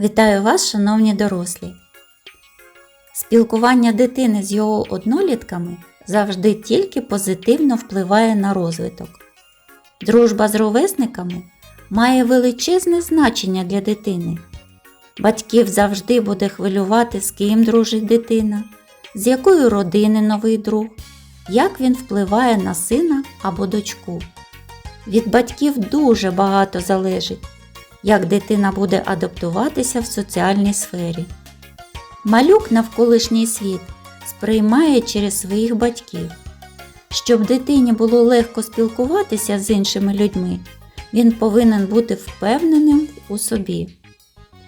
Вітаю вас, шановні дорослі! Спілкування дитини з його однолітками завжди тільки позитивно впливає на розвиток. Дружба з ровесниками має величезне значення для дитини. Батьків завжди буде хвилювати, з ким дружить дитина, з якої родини новий друг, як він впливає на сина або дочку. Від батьків дуже багато залежить, як дитина буде адаптуватися в соціальній сфері. Малюк навколишній світ сприймає через своїх батьків. Щоб дитині було легко спілкуватися з іншими людьми, він повинен бути впевненим у собі.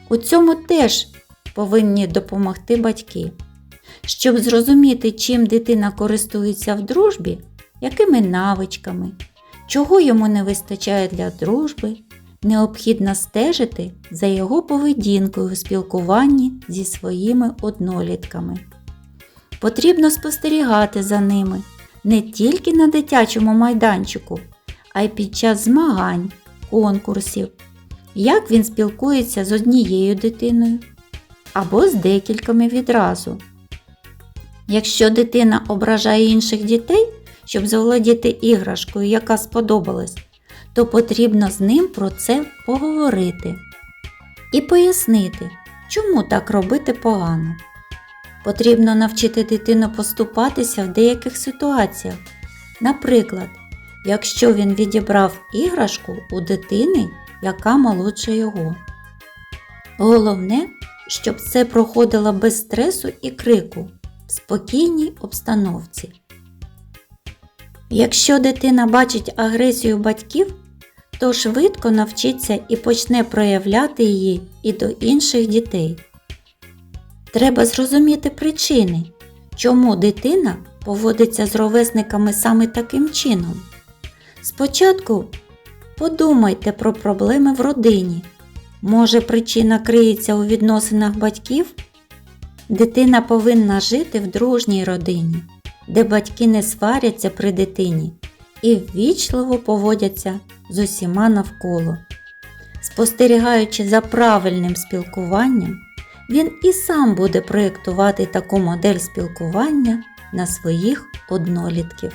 У цьому теж повинні допомогти батьки. Щоб зрозуміти, чим дитина користується в дружбі, якими навичками, чого йому не вистачає для дружби, необхідно стежити за його поведінкою у спілкуванні зі своїми однолітками. Потрібно спостерігати за ними не тільки на дитячому майданчику, а й під час змагань, конкурсів, як він спілкується з однією дитиною або з декількома відразу. Якщо дитина ображає інших дітей, щоб заволодіти іграшкою, яка сподобалась, то потрібно з ним про це поговорити і пояснити, чому так робити погано. Потрібно навчити дитину поступатися в деяких ситуаціях. Наприклад, якщо він відібрав іграшку у дитини, яка молодша його. Головне, щоб це проходило без стресу і крику в спокійній обстановці. Якщо дитина бачить агресію батьків, то швидко навчиться і почне проявляти її і до інших дітей. Треба зрозуміти причини, чому дитина поводиться з ровесниками саме таким чином. Спочатку подумайте про проблеми в родині. Може, причина криється у відносинах батьків? Дитина повинна жити в дружній родині, де батьки не сваряться при дитині і ввічливо поводяться з усіма навколо. Спостерігаючи за правильним спілкуванням, він і сам буде проєктувати таку модель спілкування на своїх однолітків.